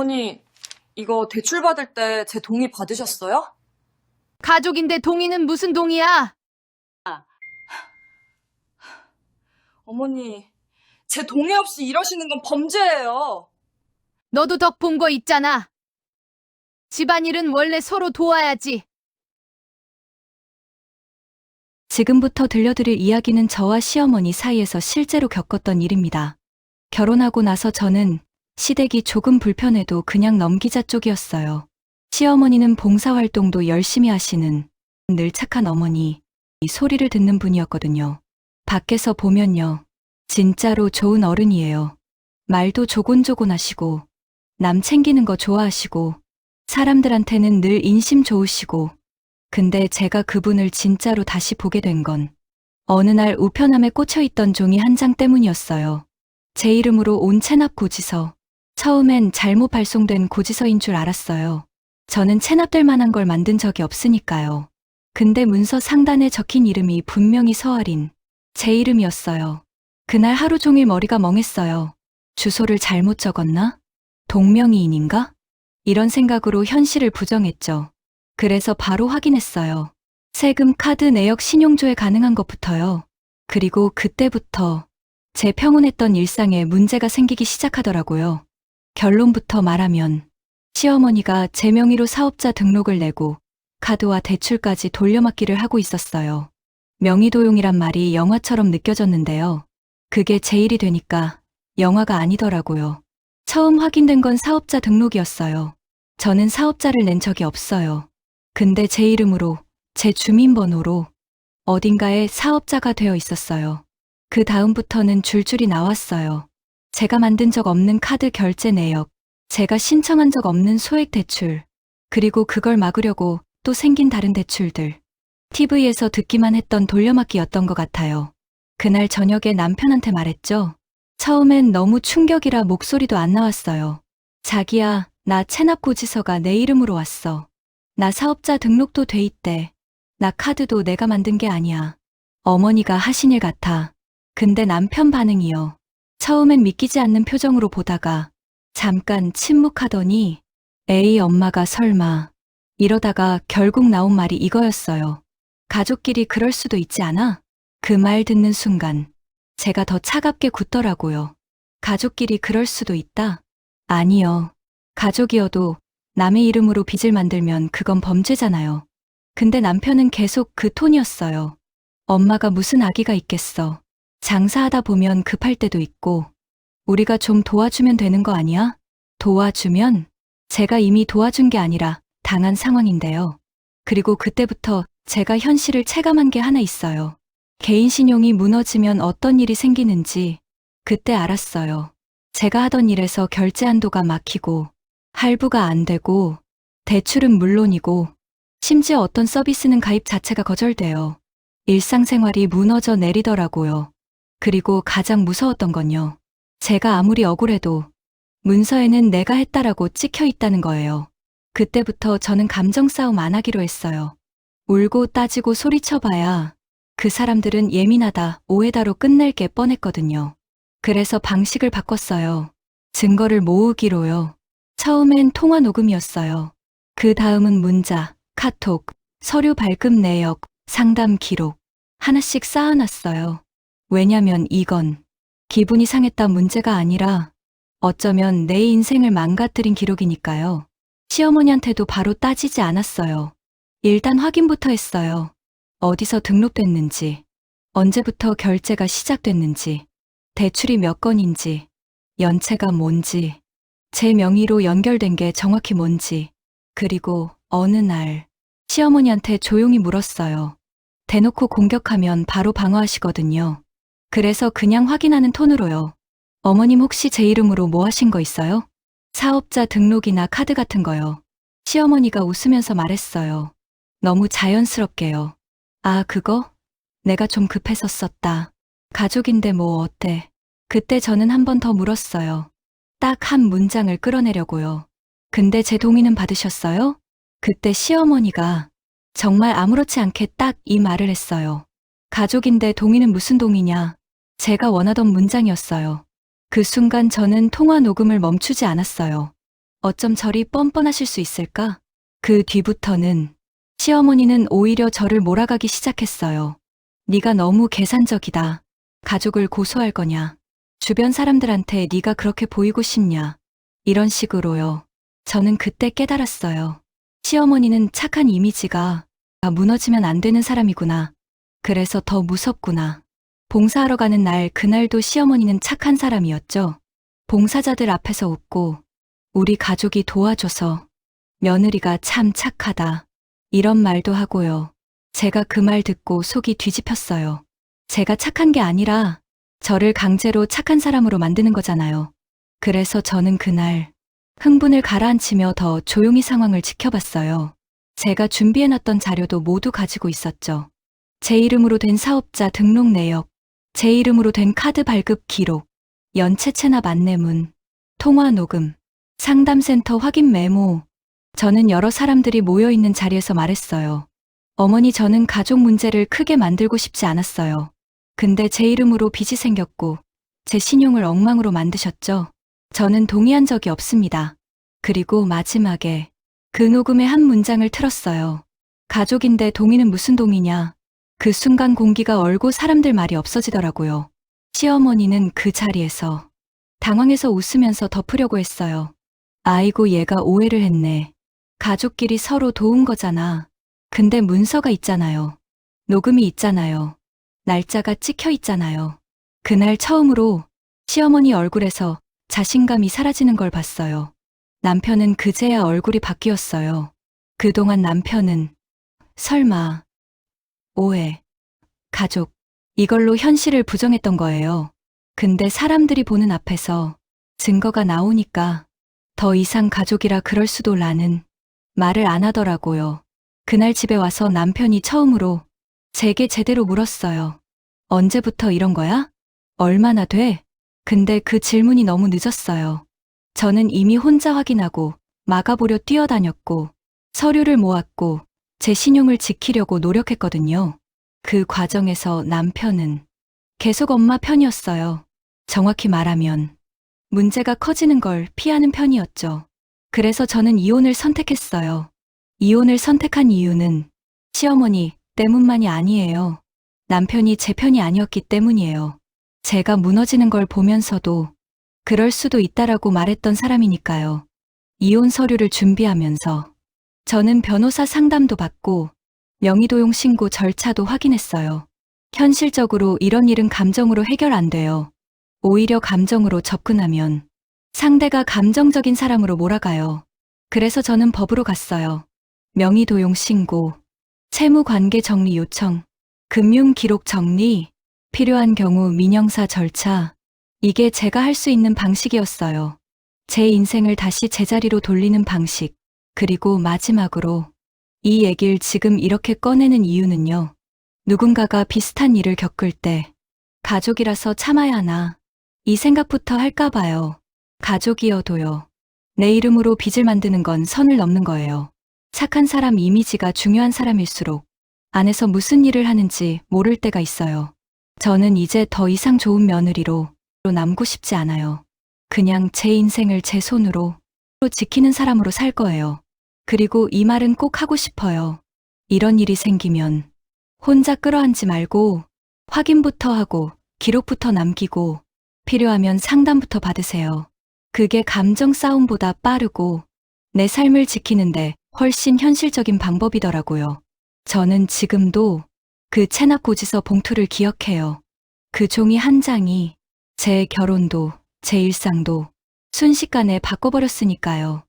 어머니, 이거 대출 받을 때 제 동의 받으셨어요? 가족인데 동의는 무슨 동의야? 어머니, 제 동의 없이 이러시는 건 범죄예요. 너도 덕 본 거 있잖아. 집안일은 원래 서로 도와야지. 지금부터 들려드릴 이야기는 저와 시어머니 사이에서 실제로 겪었던 일입니다. 결혼하고 나서 저는 시댁이 조금 불편해도 그냥 넘기자 쪽이었어요. 시어머니는 봉사활동도 열심히 하시는 늘 착한 어머니, 이 소리를 듣는 분이었거든요. 밖에서 보면요. 진짜로 좋은 어른이에요. 말도 조곤조곤 하시고, 남 챙기는 거 좋아하시고, 사람들한테는 늘 인심 좋으시고, 근데 제가 그분을 진짜로 다시 보게 된 건 어느 날 우편함에 꽂혀 있던 종이 한 장 때문이었어요. 제 이름으로 온 체납 고지서. 처음엔 잘못 발송된 고지서인 줄 알았어요. 저는 체납될 만한 걸 만든 적이 없으니까요. 근데 문서 상단에 적힌 이름이 분명히 서아린 제 이름이었어요. 그날 하루 종일 머리가 멍했어요. 주소를 잘못 적었나? 동명이인인가? 이런 생각으로 현실을 부정했죠. 그래서 바로 확인했어요. 세금, 카드, 내역, 신용조회 가능한 것부터요. 그리고 그때부터 제 평온했던 일상에 문제가 생기기 시작하더라고요. 결론부터 말하면 시어머니가 제 명의로 사업자 등록을 내고 카드와 대출까지 돌려막기를 하고 있었어요. 명의도용이란 말이 영화처럼 느껴졌는데요. 그게 제 일이 되니까 영화가 아니더라고요. 처음 확인된 건 사업자 등록이었어요. 저는 사업자를 낸 적이 없어요. 근데 제 이름으로, 제 주민번호로 어딘가에 사업자가 되어 있었어요. 그 다음부터는 줄줄이 나왔어요. 제가 만든 적 없는 카드 결제 내역, 제가 신청한 적 없는 소액 대출, 그리고 그걸 막으려고 또 생긴 다른 대출들. TV에서 듣기만 했던 돌려막기였던 것 같아요. 그날 저녁에 남편한테 말했죠. 처음엔 너무 충격이라 목소리도 안 나왔어요. 자기야, 나 체납고지서가 내 이름으로 왔어. 나 사업자 등록도 돼 있대. 나 카드도 내가 만든 게 아니야. 어머니가 하신 일 같아. 근데 남편 반응이요. 처음엔 믿기지 않는 표정으로 보다가 잠깐 침묵하더니 에이 엄마가 설마 이러다가 결국 나온 말이 이거였어요. 가족끼리 그럴 수도 있지 않아? 그 말 듣는 순간 제가 더 차갑게 굳더라고요. 가족끼리 그럴 수도 있다? 아니요. 가족이어도 남의 이름으로 빚을 만들면 그건 범죄잖아요. 근데 남편은 계속 그 톤이었어요. 엄마가 무슨 아기가 있겠어. 장사하다 보면 급할 때도 있고, 우리가 좀 도와주면 되는 거 아니야? 도와주면? 제가 이미 도와준 게 아니라 당한 상황인데요. 그리고 그때부터 제가 현실을 체감한 게 하나 있어요. 개인 신용이 무너지면 어떤 일이 생기는지 그때 알았어요. 제가 하던 일에서 결제 한도가 막히고, 할부가 안 되고, 대출은 물론이고, 심지어 어떤 서비스는 가입 자체가 거절돼요. 일상생활이 무너져 내리더라고요. 그리고 가장 무서웠던 건요. 제가 아무리 억울해도 문서에는 내가 했다라고 찍혀 있다는 거예요. 그때부터 저는 감정 싸움 안 하기로 했어요. 울고 따지고 소리쳐봐야 그 사람들은 예민하다, 오해다로 끝낼 게 뻔했거든요. 그래서 방식을 바꿨어요. 증거를 모으기로요. 처음엔 통화 녹음이었어요. 그 다음은 문자, 카톡, 서류 발급 내역, 상담 기록. 하나씩 쌓아놨어요. 왜냐면 이건 기분이 상했다 문제가 아니라 어쩌면 내 인생을 망가뜨린 기록이니까요. 시어머니한테도 바로 따지지 않았어요. 일단 확인부터 했어요. 어디서 등록됐는지, 언제부터 결제가 시작됐는지, 대출이 몇 건인지, 연체가 뭔지, 제 명의로 연결된 게 정확히 뭔지, 그리고 어느 날 시어머니한테 조용히 물었어요. 대놓고 공격하면 바로 방어하시거든요. 그래서 그냥 확인하는 톤으로요. 어머님 혹시 제 이름으로 뭐 하신 거 있어요? 사업자 등록이나 카드 같은 거요. 시어머니가 웃으면서 말했어요. 너무 자연스럽게요. 아, 그거? 내가 좀 급해서 썼다. 가족인데 뭐 어때? 그때 저는 한 번 더 물었어요. 딱 한 문장을 끌어내려고요. 근데 제 동의는 받으셨어요? 그때 시어머니가 정말 아무렇지 않게 딱 이 말을 했어요. 가족인데 동의는 무슨 동의냐? 제가 원하던 문장이었어요. 그 순간 저는 통화 녹음을 멈추지 않았어요. 어쩜 저리 뻔뻔하실 수 있을까? 그 뒤부터는 시어머니는 오히려 저를 몰아가기 시작했어요. 네가 너무 계산적이다. 가족을 고소할 거냐? 주변 사람들한테 네가 그렇게 보이고 싶냐? 이런 식으로요. 저는 그때 깨달았어요. 시어머니는 착한 이미지가 아, 무너지면 안 되는 사람이구나. 그래서 더 무섭구나. 봉사하러 가는 날 그날도 시어머니는 착한 사람이었죠. 봉사자들 앞에서 웃고 우리 가족이 도와줘서 며느리가 참 착하다. 이런 말도 하고요. 제가 그 말 듣고 속이 뒤집혔어요. 제가 착한 게 아니라 저를 강제로 착한 사람으로 만드는 거잖아요. 그래서 저는 그날 흥분을 가라앉히며 더 조용히 상황을 지켜봤어요. 제가 준비해놨던 자료도 모두 가지고 있었죠. 제 이름으로 된 사업자 등록 내역, 제 이름으로 된 카드 발급 기록, 연체 체납 안내문, 통화 녹음, 상담센터 확인 메모. 저는 여러 사람들이 모여 있는 자리에서 말했어요. 어머니 저는 가족 문제를 크게 만들고 싶지 않았어요. 근데 제 이름으로 빚이 생겼고 제 신용을 엉망으로 만드셨죠. 저는 동의한 적이 없습니다. 그리고 마지막에 그 녹음의 한 문장을 틀었어요. 가족인데 동의는 무슨 동의냐. 그 순간 공기가 얼고 사람들 말이 없어지더라고요. 시어머니는 그 자리에서 당황해서 웃으면서 덮으려고 했어요. 아이고 얘가 오해를 했네. 가족끼리 서로 도운 거잖아. 근데 문서가 있잖아요. 녹음이 있잖아요. 날짜가 찍혀 있잖아요. 그날 처음으로 시어머니 얼굴에서 자신감이 사라지는 걸 봤어요. 남편은 그제야 얼굴이 바뀌었어요. 그동안 남편은 설마 오해, 가족, 이걸로 현실을 부정했던 거예요. 근데 사람들이 보는 앞에서 증거가 나오니까 더 이상 가족이라 그럴 수도 라는 말을 안 하더라고요. 그날 집에 와서 남편이 처음으로 제게 제대로 물었어요. 언제부터 이런 거야? 얼마나 돼? 근데 그 질문이 너무 늦었어요. 저는 이미 혼자 확인하고 막아보려 뛰어다녔고 서류를 모았고 제 신용을 지키려고 노력했거든요. 그 과정에서 남편은 계속 엄마 편이었어요. 정확히 말하면 문제가 커지는 걸 피하는 편이었죠. 그래서 저는 이혼을 선택했어요. 이혼을 선택한 이유는 시어머니 때문만이 아니에요. 남편이 제 편이 아니었기 때문이에요. 제가 무너지는 걸 보면서도 그럴 수도 있다라고 말했던 사람이니까요. 이혼 서류를 준비하면서 저는 변호사 상담도 받고 명의도용 신고 절차도 확인했어요. 현실적으로 이런 일은 감정으로 해결 안 돼요. 오히려 감정으로 접근하면 상대가 감정적인 사람으로 몰아가요. 그래서 저는 법으로 갔어요. 명의도용 신고, 채무관계 정리 요청, 금융기록 정리, 필요한 경우 민영사 절차. 이게 제가 할 수 있는 방식이었어요. 제 인생을 다시 제자리로 돌리는 방식. 그리고 마지막으로 이 얘기를 지금 이렇게 꺼내는 이유는요. 누군가가 비슷한 일을 겪을 때 가족이라서 참아야 하나 이 생각부터 할까 봐요. 가족이어도요. 내 이름으로 빚을 만드는 건 선을 넘는 거예요. 착한 사람 이미지가 중요한 사람일수록 안에서 무슨 일을 하는지 모를 때가 있어요. 저는 이제 더 이상 좋은 며느리로 남고 싶지 않아요. 그냥 제 인생을 제 손으로 지키는 사람으로 살 거예요. 그리고 이 말은 꼭 하고 싶어요. 이런 일이 생기면 혼자 끌어안지 말고 확인부터 하고 기록부터 남기고 필요하면 상담부터 받으세요. 그게 감정 싸움보다 빠르고 내 삶을 지키는데 훨씬 현실적인 방법이더라고요. 저는 지금도 그 체납 고지서 봉투를 기억해요. 그 종이 한 장이 제 결혼도 제 일상도 순식간에 바꿔버렸으니까요.